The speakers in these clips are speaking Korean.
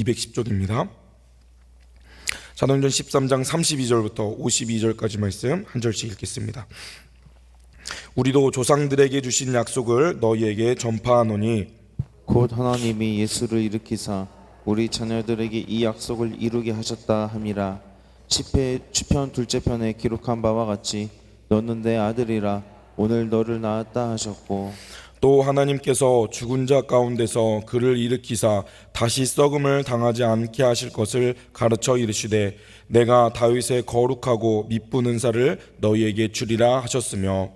210쪽입니다. 사도행전 13장 32절부터 52절까지 말씀 한 절씩 읽겠습니다. 우리도 조상들에게 주신 약속을 너희에게 전파하노니 곧 하나님이 예수를 일으키사 우리 자녀들에게 이 약속을 이루게 하셨다 함이라 시편 시편 둘째 편에 기록한 바와 같이 너는 내 아들이라 오늘 너를 낳았다 하셨고 또 하나님께서 죽은 자 가운데서 그를 일으키사 다시 썩음을 당하지 않게 하실 것을 가르쳐 이르시되 내가 다윗의 거룩하고 미쁜 은사를 너희에게 주리라 하셨으며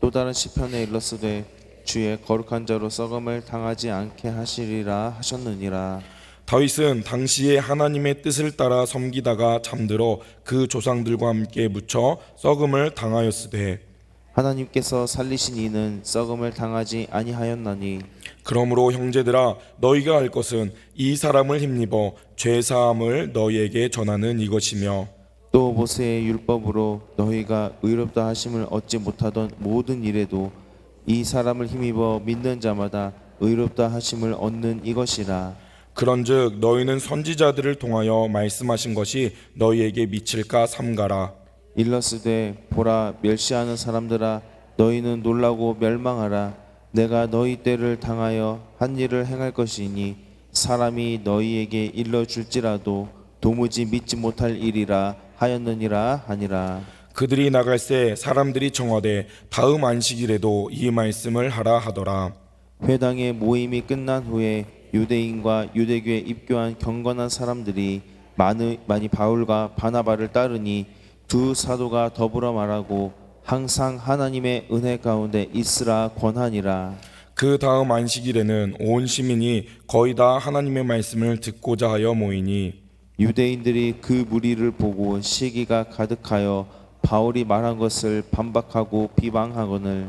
또 다른 시편에 일렀으되 주의 거룩한 자로 썩음을 당하지 않게 하시리라 하셨느니라. 다윗은 당시에 하나님의 뜻을 따라 섬기다가 잠들어 그 조상들과 함께 묻혀 썩음을 당하였으되 하나님께서 살리신 이는 썩음을 당하지 아니하였나니 그러므로 형제들아 너희가 알 것은 이 사람을 힘입어 죄 사함을 너희에게 전하는 이것이며 또 모세의 율법으로 너희가 의롭다 하심을 얻지 못하던 모든 일에도 이 사람을 힘입어 믿는 자마다 의롭다 하심을 얻는 이것이라. 그런즉 너희는 선지자들을 통하여 말씀하신 것이 너희에게 미칠까 삼가라 일러스되 보라 멸시하는 사람들아 너희는 놀라고 멸망하라. 내가 너희 때를 당하여 한 일을 행할 것이니 사람이 너희에게 일러 줄지라도 도무지 믿지 못할 일이라 하였느니라 하니라. 그들이 나갈새 사람들이 정하되 다음 안식일에도 이 말씀을 하라 하더라. 회당의 모임이 끝난 후에 유대인과 유대교에 입교한 경건한 사람들이 많이 바울과 바나바를 따르니 두 사도가 더불어 말하고 항상 하나님의 은혜 가운데 있으라 권하니라. 그 다음 안식일에는 온 시민이 거의 다 하나님의 말씀을 듣고자 하여 모이니 유대인들이 그 무리를 보고 시기가 가득하여 바울이 말한 것을 반박하고 비방하거늘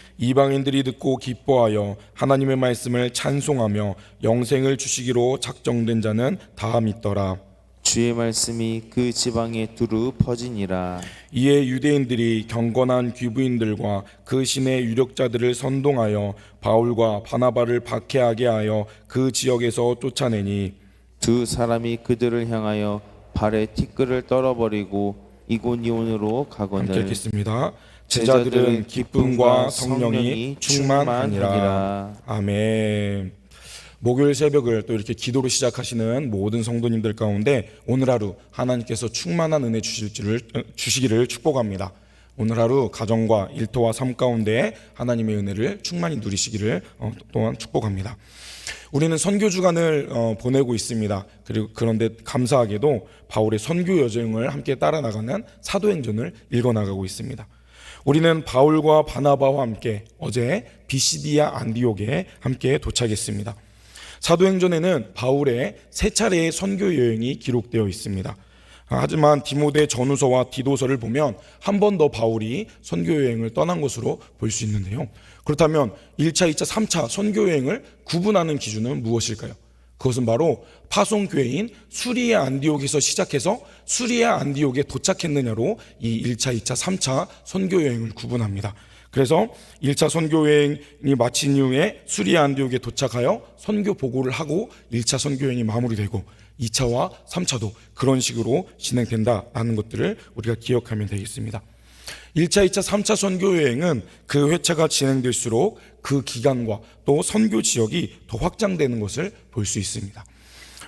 이방인들이 듣고 기뻐하여 하나님의 말씀을 찬송하며 영생을 주시기로 작정된 자는 다 믿더라. 주의 말씀이 그 지방에 두루 퍼지니라. 이에 유대인들이 경건한 귀부인들과 그 신의 유력자들을 선동하여 바울과 바나바를 박해하게 하여 그 지역에서 쫓아내니 두 사람이 그들을 향하여 발에 티끌을 떨어버리고 이곤이온으로 함께 가거늘. 읽겠습니다. 제자들은 기쁨과 성령이 충만하니라. 아멘. 목요일 새벽을 또 이렇게 기도로 시작하시는 모든 성도님들 가운데 오늘 하루 하나님께서 충만한 은혜 주실지를 주시기를 축복합니다. 오늘 하루 가정과 일터와 삶 가운데 하나님의 은혜를 충만히 누리시기를 어, 또한 축복합니다. 우리는 선교 주간을 어, 보내고 있습니다. 그리고 그런데 감사하게도 바울의 선교 여정을 함께 따라 나가는 사도행전을 읽어 나가고 있습니다. 우리는 바울과 바나바와 함께 어제 비시디아 안디옥에 함께 도착했습니다. 사도행전에는 바울의 세 차례의 선교 여행이 기록되어 있습니다. 하지만 디모데 전후서와 디도서를 보면 한 번 더 바울이 선교 여행을 떠난 것으로 볼 수 있는데요. 그렇다면 1차, 2차, 3차 선교 여행을 구분하는 기준은 무엇일까요? 그것은 바로 파송 교회인 수리아 안디옥에서 시작해서 수리아 안디옥에 도착했느냐로 이 1차, 2차, 3차 선교 여행을 구분합니다. 그래서 1차 선교 여행이 마친 이후에 수리아 안디옥에 도착하여 선교 보고를 하고 1차 선교 여행이 마무리되고 2차와 3차도 그런 식으로 진행된다라는 것들을 우리가 기억하면 되겠습니다. 1차, 2차, 3차 선교 여행은 그 회차가 진행될수록 그 기간과 또 선교 지역이 더 확장되는 것을 볼 수 있습니다.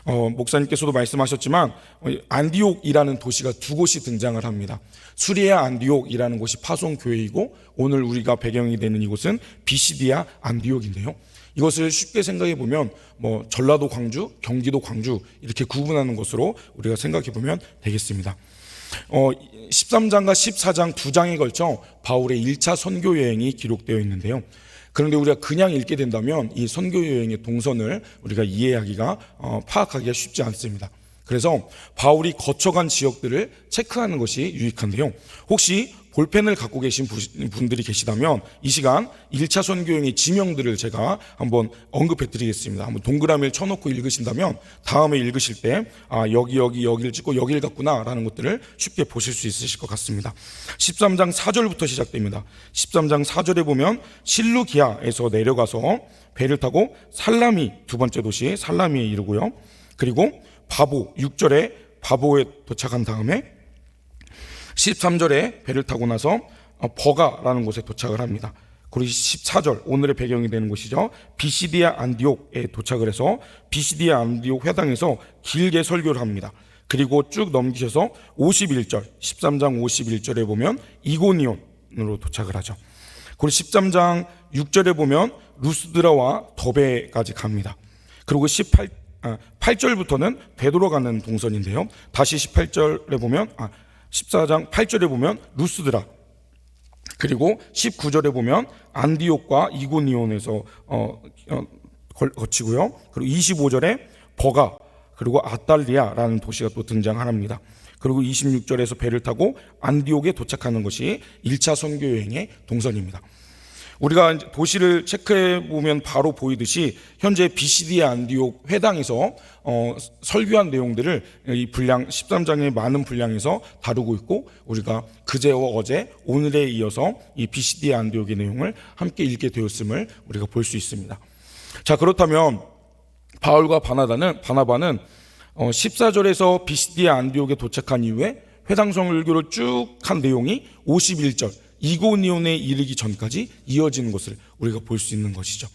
어, 목사님께서도 말씀하셨지만 어, 안디옥이라는 도시가 두 곳이 등장을 합니다. 수리아 안디옥이라는 곳이 파송 교회이고 오늘 우리가 배경이 되는 이곳은 비시디아 안디옥인데요. 이것을 쉽게 생각해 보면 뭐 전라도 광주, 경기도 광주 이렇게 구분하는 것으로 우리가 생각해 보면 되겠습니다. 어, 13장과 14장 두 장에 걸쳐 바울의 1차 선교 여행이 기록되어 있는데요. 그런데 우리가 그냥 읽게 된다면 이 선교 여행의 동선을 우리가 이해하기가 어, 파악하기가 쉽지 않습니다. 그래서 바울이 거쳐간 지역들을 체크하는 것이 유익한데요. 혹시 볼펜을 갖고 계신 부- 분들이 계시다면 이 시간 1차 선교행의 지명들을 제가 한번 언급해 드리겠습니다. 한번 동그라미를 쳐놓고 읽으신다면 다음에 읽으실 때 아, 여기 여기 여기를 찍고 여기를 갔구나 라는 것들을 쉽게 보실 수 있으실 것 같습니다. 13장 4절부터 시작됩니다. 13장 4절에 보면 실루기아에서 내려가서 배를 타고 살라미 두 번째 도시 살라미에 이르고요. 그리고 바보 6절에 바보에 도착한 다음에 13절에 배를 타고 나서 어, 버가라는 곳에 도착을 합니다. 그리고 14절 오늘의 배경이 되는 곳이죠. 비시디아 안디옥에 도착을 해서 비시디아 안디옥 회당에서 길게 설교를 합니다. 그리고 쭉 넘기셔서 51절, 13장 51절에 보면 이고니온으로 도착을 하죠. 그리고 13장 6절에 보면 루스드라와 더베까지 갑니다. 그리고 18 아, 8절부터는 되돌아 가는 동선인데요. 다시 18절에 보면 아 14장 8절에 보면 루스드라 그리고 19절에 보면 안디옥과 이고니온에서 어, 어, 걸- 거치고요. 그리고 25절에 버가 그리고 아달리아라는 도시가 또 등장합니다. 그리고 26절에서 배를 타고 안디옥에 도착하는 것이 1차 선교 여행의 동선입니다. 우리가 도시를 체크해 보면 바로 보이듯이 현재 BCD 안디옥 회당에서 어, 설교한 내용들을 이 분량 13장의 많은 분량에서 다루고 있고 우리가 그제와 어제 오늘에 이어서 이 BCD 안디옥의 내용을 함께 읽게 되었음을 우리가 볼 수 있습니다. 자 그렇다면 바울과 바나바는 바나바는 어, 14절에서 비시디아 안디옥에 도착한 이후에 회당 설교를 쭉한 내용이 51절 이고니온에 이르기 전까지 이어지는 것을 우리가 볼 수 있는 것이죠.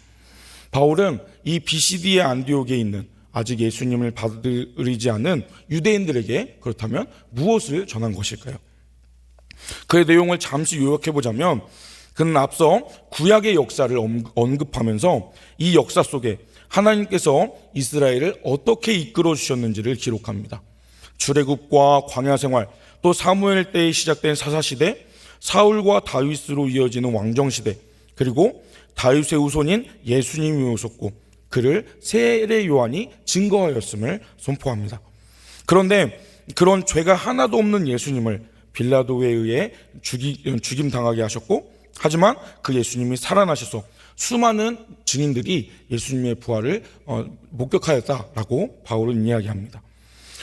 바울은 이 비시디아 안디옥에 있는 아직 예수님을 받으리지 않은 유대인들에게 그렇다면 무엇을 전한 것일까요? 그의 내용을 잠시 요약해 보자면 그는 앞서 구약의 역사를 언- 언급하면서 이 역사 속에 하나님께서 이스라엘을 어떻게 이끌어 주셨는지를 기록합니다. 출애굽과 광야 생활, 또 사무엘 때에 시작된 사사 시대, 사울과 다윗으로 이어지는 왕정 시대, 그리고 다윗의 후손인 예수님이 오셨고 그를 세례 요한이 증거하였음을 선포합니다. 그런데 그런 죄가 하나도 없는 예수님을 빌라도에 의해 죽이, 죽임 당하게 하셨고 하지만 그 예수님이 살아나셔서 수많은 증인들이 예수님의 부활을 어, 목격하였다라고 바울은 이야기합니다.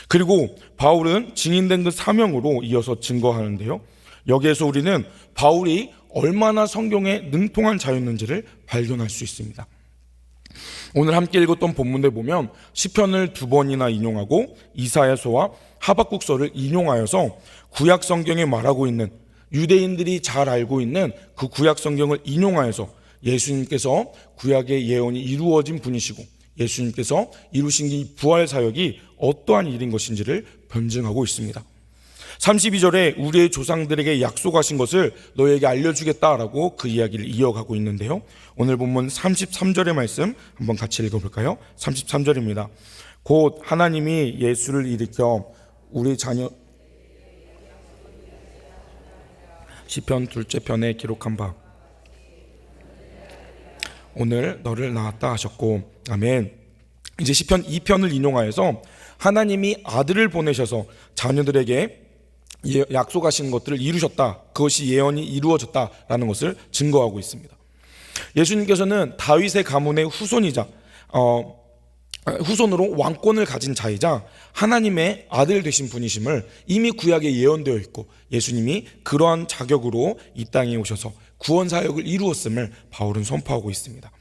그리고 바울은 증인된 그 사명으로 이어서 증거하는데요. 여기에서 우리는 바울이 얼마나 성경에 능통한 자였는지를 발견할 수 있습니다. 오늘 함께 읽었던 본문에 보면 시편을 두 번이나 인용하고 이사야서와 하박국서를 인용하여서 구약 성경에 말하고 있는 유대인들이 잘 알고 있는 그 구약 성경을 인용하여서 예수님께서 구약의 예언이 이루어진 분이시고 예수님께서 이루신 이 부활 사역이 어떠한 일인 것인지를 변증하고 있습니다. 32절에 우리의 조상들에게 약속하신 것을 너에게 알려주겠다라고 그 이야기를 이어가고 있는데요. 오늘 본문 33절의 말씀 한번 같이 읽어볼까요? 33절입니다. 곧 하나님이 예수를 일으켜 우리 자녀 시편 둘째 편에 기록한 바 오늘 너를 낳았다 하셨고 아멘. 이제 시편 2편을 인용하여서 하나님이 아들을 보내셔서 자녀들에게 예- 약속하신 것들을 이루셨다. 그것이 예언이 이루어졌다라는 것을 증거하고 있습니다. 예수님께서는 다윗의 가문의 후손이자 어, 후손으로 왕권을 가진 자이자 하나님의 아들 되신 분이심을 이미 구약에 예언되어 있고 예수님이 그러한 자격으로 이 땅에 오셔서 구원 사역을 이루었음을 바울은 선포하고 있습니다.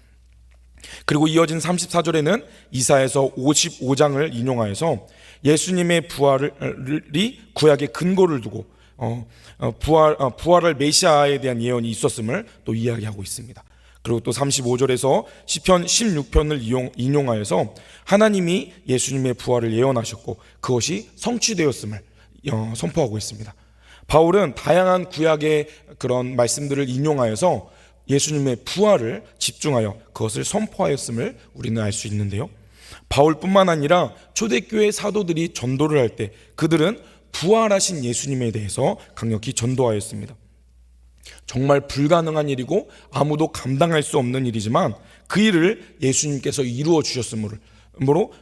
그리고 이어진 34절에는 이사에서 55장을 인용하여서 예수님의 부활이 구약의 근거를 두고 어, 어, 부활 어, 부활할 메시아에 대한 예언이 있었음을 또 이야기하고 있습니다. 그리고 또 35절에서 시편 16편을 이용, 인용하여서 하나님이 예수님의 부활을 예언하셨고 그것이 성취되었음을 어, 선포하고 있습니다. 바울은 다양한 구약의 그런 말씀들을 인용하여서 예수님의 부활을 집중하여 그것을 선포하였음을 우리는 알 수 있는데요. 바울뿐만 아니라 초대교회 사도들이 전도를 할 때 그들은 부활하신 예수님에 대해서 강력히 전도하였습니다. 정말 불가능한 일이고 아무도 감당할 수 없는 일이지만 그 일을 예수님께서 이루어 주셨으므로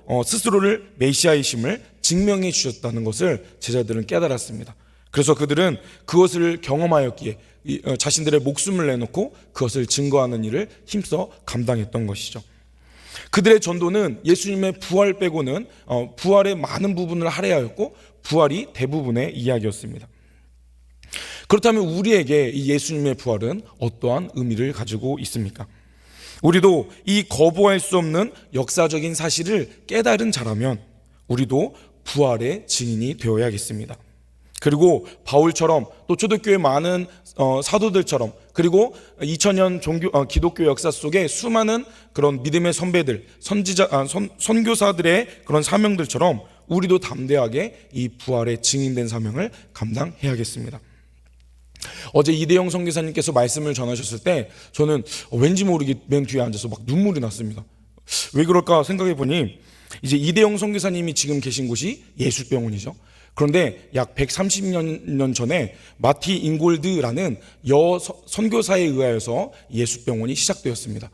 어, 스스로를 메시아이심을 증명해 주셨다는 것을 제자들은 깨달았습니다. 그래서 그들은 그것을 경험하였기에 이, 어, 자신들의 목숨을 내놓고 그것을 증거하는 일을 힘써 감당했던 것이죠. 그들의 전도는 예수님의 부활 빼고는 어, 부활의 많은 부분을 할애하였고 부활이 대부분의 이야기였습니다. 그렇다면 우리에게 이 예수님의 부활은 어떠한 의미를 가지고 있습니까? 우리도 이 거부할 수 없는 역사적인 사실을 깨달은 자라면 우리도 부활의 증인이 되어야겠습니다. 그리고 바울처럼 또 초대교회 많은 어, 사도들처럼 그리고 2000년 종교 어, 기독교 역사 속에 수많은 그런 믿음의 선배들 선지자 아, 선, 선교사들의 그런 사명들처럼 우리도 담대하게 이 부활의 증인된 사명을 감당해야겠습니다. 어제 이대영 선교사님께서 말씀을 전하셨을 때 저는 왠지 모르게 맨 뒤에 앉아서 막 눈물이 났습니다. 왜 그럴까 생각해 보니 이제 이대영 선교사님이 지금 계신 곳이 예수병원이죠. 그런데 약 130년 전에 마티 잉골드라는 여 서- 선교사에 의하여서 예수병원이 시작되었습니다.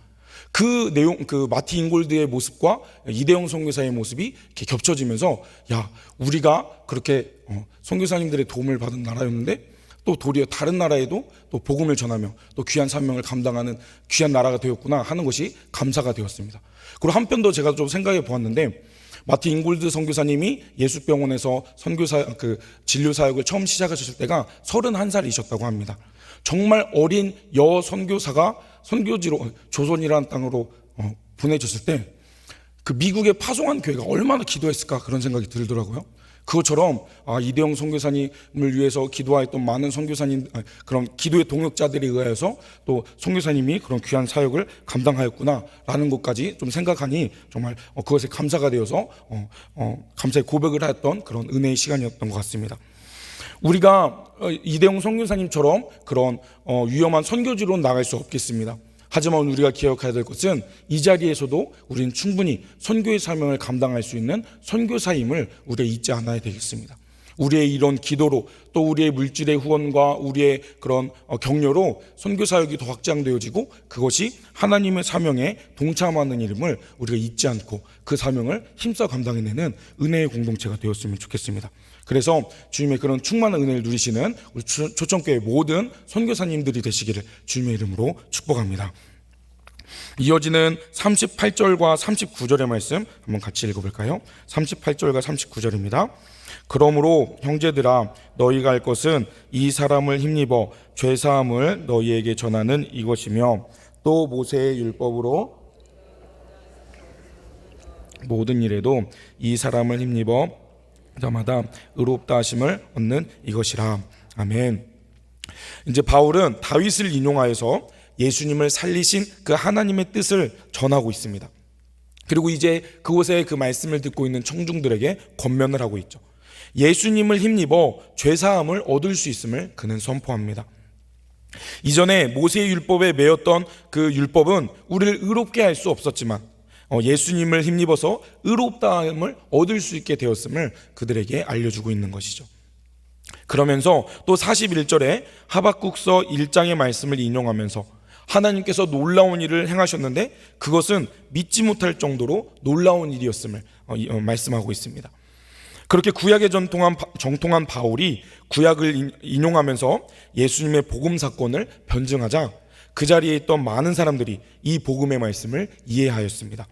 그 내용, 그 마티 잉골드의 모습과 이대영 선교사의 모습이 이렇게 겹쳐지면서 야 우리가 그렇게 어, 선교사님들의 도움을 받은 나라였는데 또 도리어 다른 나라에도 또 복음을 전하며 또 귀한 사명을 감당하는 귀한 나라가 되었구나 하는 것이 감사가 되었습니다. 그리고 한편 더 제가 좀 생각해 보았는데 마티 잉골드 선교사님이 예수병원에서 선교사 그 진료 사역을 처음 시작하셨을 때가 31살이셨다고 합니다. 정말 어린 여 선교사가 선교지로 조선이라는 땅으로 어, 보내졌을 때 그 미국에 파송한 교회가 얼마나 기도했을까 그런 생각이 들더라고요. 그것처럼 아, 이대영 선교사님을 위해서 기도하였던 많은 선교사님 아, 그런 기도의 동역자들에 의하여서 또 선교사님이 그런 귀한 사역을 감당하였구나라는 것까지 좀 생각하니 정말 어, 그것에 감사가 되어서 어, 어, 감사의 고백을 하였던 그런 은혜의 시간이었던 것 같습니다. 우리가 어, 이대용 선교사님처럼 그런 어, 위험한 선교지로 나갈 수 없겠습니다. 하지만 우리가 기억해야 될 것은 이 자리에서도 우리는 충분히 선교의 사명을 감당할 수 있는 선교사임을 우리가 잊지 않아야 되겠습니다. 우리의 이런 기도로 또 우리의 물질의 후원과 우리의 그런 어, 격려로 선교 사역이 더 확장되어지고 그것이 하나님의 사명에 동참하는 이름을 우리가 잊지 않고 그 사명을 힘써 감당해내는 은혜의 공동체가 되었으면 좋겠습니다. 그래서 주님의 그런 충만한 은혜를 누리시는 우리 초- 초청교회 모든 선교사님들이 되시기를 주님의 이름으로 축복합니다. 이어지는 38절과 39절의 말씀 한번 같이 읽어볼까요? 38절과 39절입니다. 그러므로 형제들아 너희가 할 것은 이 사람을 힘입어 죄 사함을 너희에게 전하는 이것이며 또 모세의 율법으로 모든 일에도 이 사람을 힘입어 자마다 의롭다 하심을 얻는 이것이라. 아멘. 이제 바울은 다윗을 인용하여서 예수님을 살리신 그 하나님의 뜻을 전하고 있습니다. 그리고 이제 그곳에 그 말씀을 듣고 있는 청중들에게 권면을 하고 있죠. 예수님을 힘입어 죄사함을 얻을 수 있음을 그는 선포합니다. 이전에 모세의 율법에 매였던 그 율법은 우리를 의롭게 할 수 없었지만 어, 예수님을 힘입어서 의롭다함을 얻을 수 있게 되었음을 그들에게 알려주고 있는 것이죠. 그러면서 또 41절에 하박국서 1장의 말씀을 인용하면서 하나님께서 놀라운 일을 행하셨는데 그것은 믿지 못할 정도로 놀라운 일이었음을 어, 이- 어, 말씀하고 있습니다. 그렇게 구약의 전통한, 바- 정통한 바울이 구약을 인- 인용하면서 예수님의 복음 사건을 변증하자 그 자리에 있던 많은 사람들이 이 복음의 말씀을 이해하였습니다.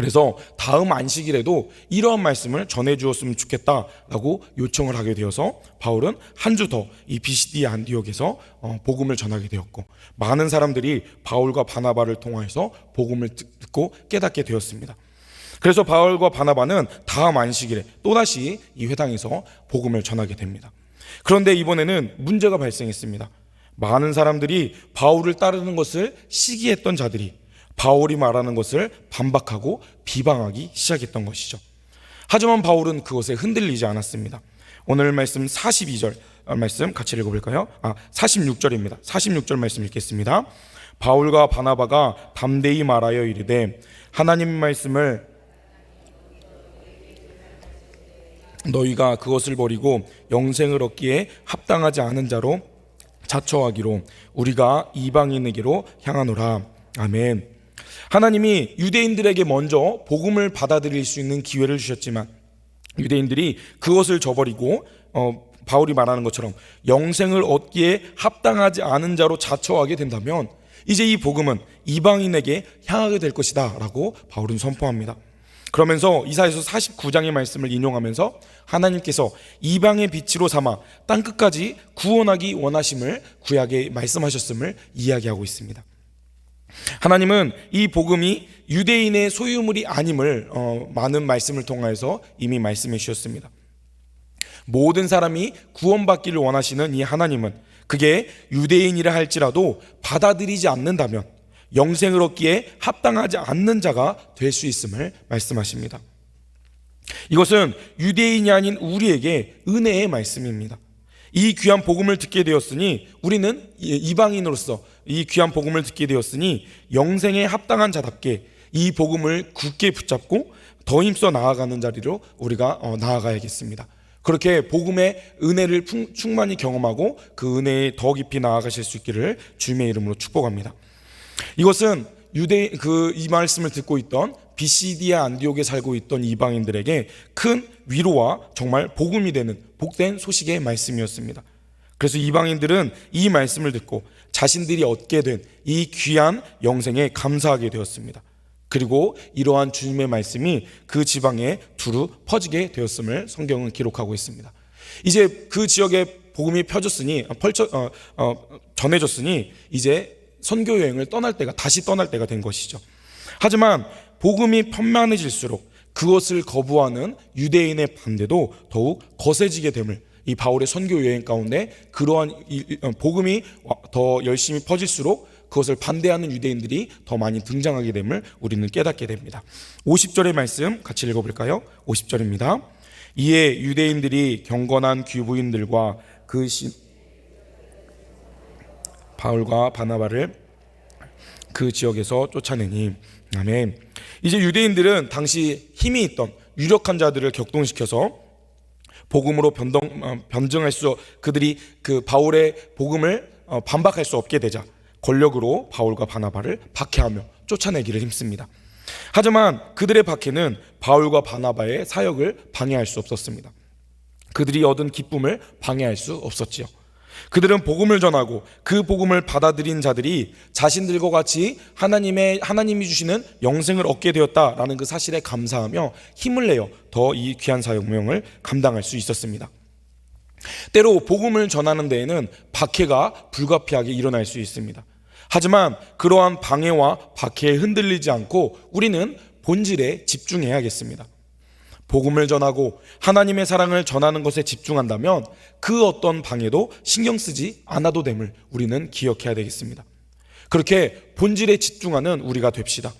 그래서 다음 안식일에도 이러한 말씀을 전해 주었으면 좋겠다라고 요청을 하게 되어서 바울은 한 주 더 이 비시디 안디옥에서 어, 복음을 전하게 되었고 많은 사람들이 바울과 바나바를 통하여서 복음을 듣고 깨닫게 되었습니다. 그래서 바울과 바나바는 다음 안식일에 또다시 이 회당에서 복음을 전하게 됩니다. 그런데 이번에는 문제가 발생했습니다. 많은 사람들이 바울을 따르는 것을 시기했던 자들이 바울이 말하는 것을 반박하고 비방하기 시작했던 것이죠. 하지만 바울은 그것에 흔들리지 않았습니다. 오늘 말씀 42절 말씀 같이 읽어볼까요? 아, 46절입니다. 46절 말씀 읽겠습니다. 바울과 바나바가 담대히 말하여 이르되 하나님 말씀을 너희가 그것을 버리고 영생을 얻기에 합당하지 않은 자로 자처하기로 우리가 이방인에게로 향하노라. 아멘. 하나님이 유대인들에게 먼저 복음을 받아들일 수 있는 기회를 주셨지만 유대인들이 그것을 저버리고 어, 바울이 말하는 것처럼 영생을 얻기에 합당하지 않은 자로 자처하게 된다면 이제 이 복음은 이방인에게 향하게 될 것이다라고 바울은 선포합니다. 그러면서 이사에서 49장의 말씀을 인용하면서 하나님께서 이방의 빛으로 삼아 땅 끝까지 구원하기 원하심을 구약에 말씀하셨음을 이야기하고 있습니다. 하나님은 이 복음이 유대인의 소유물이 아님을 어, 많은 말씀을 통하여서 이미 말씀해 주셨습니다. 모든 사람이 구원받기를 원하시는 이 하나님은 그게 유대인이라 할지라도 받아들이지 않는다면 영생을 얻기에 합당하지 않는 자가 될 수 있음을 말씀하십니다. 이것은 유대인이 아닌 우리에게 은혜의 말씀입니다. 이 귀한 복음을 듣게 되었으니 우리는 이방인으로서 이 귀한 복음을 듣게 되었으니 영생에 합당한 자답게 이 복음을 굳게 붙잡고 더 힘써 나아가는 자리로 우리가 어, 나아가야겠습니다. 그렇게 복음의 은혜를 풍- 충만히 경험하고 그 은혜에 더 깊이 나아가실 수 있기를 주님의 이름으로 축복합니다. 이것은 유대 그 이 말씀을 듣고 있던 비시디아 안디옥에 살고 있던 이방인들에게 큰 위로와 정말 복음이 되는 복된 소식의 말씀이었습니다. 그래서 이방인들은 이 말씀을 듣고 자신들이 얻게 된 이 귀한 영생에 감사하게 되었습니다. 그리고 이러한 주님의 말씀이 그 지방에 두루 퍼지게 되었음을 성경은 기록하고 있습니다. 이제 그 지역에 복음이 펴졌으니 펼쳐 어, 어, 전해졌으니 이제 선교 여행을 떠날 때가 다시 떠날 때가 된 것이죠. 하지만 복음이 편만해질수록 그것을 거부하는 유대인의 반대도 더욱 거세지게 됨을 이 바울의 선교 여행 가운데 그러한 이- 어, 복음이 더 열심히 퍼질수록 그것을 반대하는 유대인들이 더 많이 등장하게 됨을 우리는 깨닫게 됩니다. 50절의 말씀 같이 읽어볼까요? 50절입니다. 이에 유대인들이 경건한 귀부인들과 그 시, 바울과 바나바를 그 지역에서 쫓아내니 아멘. 이제 유대인들은 당시 힘이 있던 유력한 자들을 격동시켜서 복음으로 변동 어, 변증할 수 그들이 그 바울의 복음을 어, 반박할 수 없게 되자 권력으로 바울과 바나바를 박해하며 쫓아내기를 힘씁니다. 하지만 그들의 박해는 바울과 바나바의 사역을 방해할 수 없었습니다. 그들이 얻은 기쁨을 방해할 수 없었지요. 그들은 복음을 전하고 그 복음을 받아들인 자들이 자신들과 같이 하나님의 하나님이 주시는 영생을 얻게 되었다라는 그 사실에 감사하며 힘을 내어 더 이 귀한 사역명을 감당할 수 있었습니다. 때로 복음을 전하는 데에는 박해가 불가피하게 일어날 수 있습니다. 하지만 그러한 방해와 박해에 흔들리지 않고 우리는 본질에 집중해야겠습니다. 복음을 전하고 하나님의 사랑을 전하는 것에 집중한다면 그 어떤 방해도 신경 쓰지 않아도 됨을 우리는 기억해야 되겠습니다. 그렇게 본질에 집중하는 우리가 됩시다.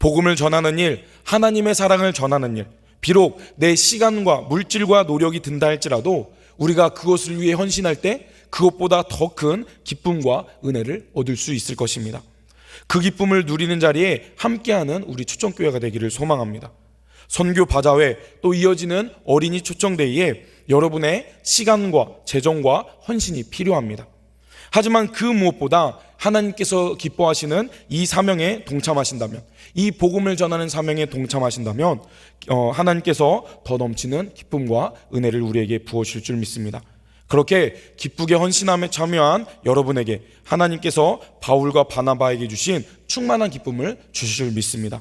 복음을 전하는 일, 하나님의 사랑을 전하는 일, 비록 내 시간과 물질과 노력이 든다 할지라도 우리가 그것을 위해 헌신할 때 그것보다 더 큰 기쁨과 은혜를 얻을 수 있을 것입니다. 그 기쁨을 누리는 자리에 함께하는 우리 초청교회가 되기를 소망합니다. 선교 바자회 또 이어지는 어린이 초청대회에 여러분의 시간과 재정과 헌신이 필요합니다. 하지만 그 무엇보다 하나님께서 기뻐하시는 이 사명에 동참하신다면 이 복음을 전하는 사명에 동참하신다면 어, 하나님께서 더 넘치는 기쁨과 은혜를 우리에게 부어주실 줄 믿습니다. 그렇게 기쁘게 헌신함에 참여한 여러분에게 하나님께서 바울과 바나바에게 주신 충만한 기쁨을 주실 줄 믿습니다.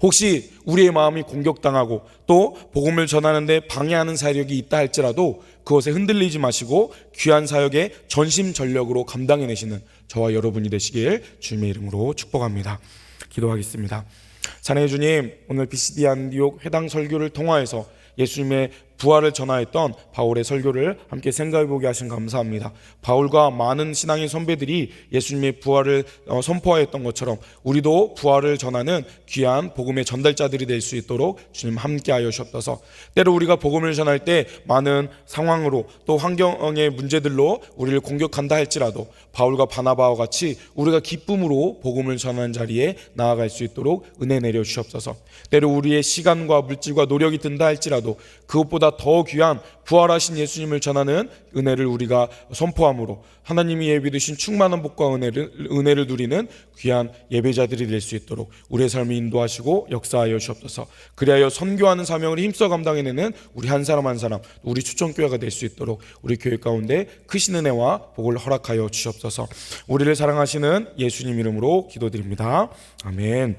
혹시 우리의 마음이 공격당하고 또 복음을 전하는데 방해하는 사역이 있다 할지라도 그것에 흔들리지 마시고 귀한 사역에 전심전력으로 감당해내시는 저와 여러분이 되시길 주님의 이름으로 축복합니다. 기도하겠습니다. 사랑해 주님, 오늘 BCD 안디옥 회당 설교를 통하여서 예수님의 부활을 전하였던 바울의 설교를 함께 생각해 보게 하신 감사합니다. 바울과 많은 신앙의 선배들이 예수님의 부활을 어, 선포하였던 것처럼 우리도 부활을 전하는 귀한 복음의 전달자들이 될 수 있도록 주님 함께하여 주옵소서. 때로 우리가 복음을 전할 때 많은 상황으로 또 환경의 문제들로 우리를 공격한다 할지라도 바울과 바나바와 같이 우리가 기쁨으로 복음을 전하는 자리에 나아갈 수 있도록 은혜 내려 주옵소서. 때로 우리의 시간과 물질과 노력이 든다 할지라도 그것보다 그 보다 더 귀한 부활하신 예수님을 전하는 은혜를 우리가 선포함으로 하나님이 예비 드신 충만한 복과 은혜를, 은혜를 누리는 귀한 예배자들이 될 수 있도록 우리의 삶을 인도하시고 역사하여 주옵소서. 그리하여 선교하는 사명을 힘써 감당해내는 우리 한 사람 한 사람 우리 추천교회가 될 수 있도록 우리 교회 가운데 크신 은혜와 복을 허락하여 주옵소서. 우리를 사랑하시는 예수님 이름으로 기도드립니다. 아멘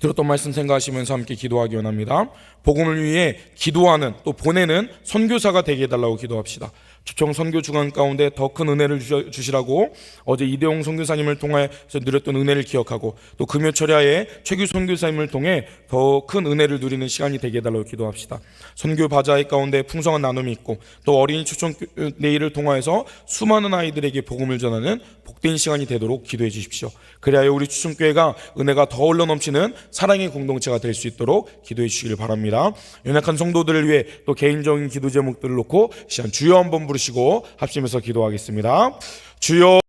들었던 말씀 생각하시면서 함께 기도하기 원합니다. 복음을 위해 기도하는 또 보내는 선교사가 되게 해달라고 기도합시다. 초청 선교 주간 가운데 더 큰 은혜를 주시라고 어제 이대용 선교사님을 통해서 누렸던 은혜를 기억하고 또 금요 철야에 최규 선교사님을 통해 더 큰 은혜를 누리는 시간이 되게 해달라고 기도합시다. 선교 바자회 가운데 풍성한 나눔이 있고 또 어린이 초청 내일을 통하여서 수많은 아이들에게 복음을 전하는 복된 시간이 되도록 기도해 주십시오. 그리하여 우리 추천교회가 은혜가 더 흘러 넘치는 사랑의 공동체가 될 수 있도록 기도해 주시길 바랍니다. 연약한 성도들을 위해 또 개인적인 기도 제목들을 놓고 시간 주여 한번 부르시고 합심해서 기도하겠습니다. 주여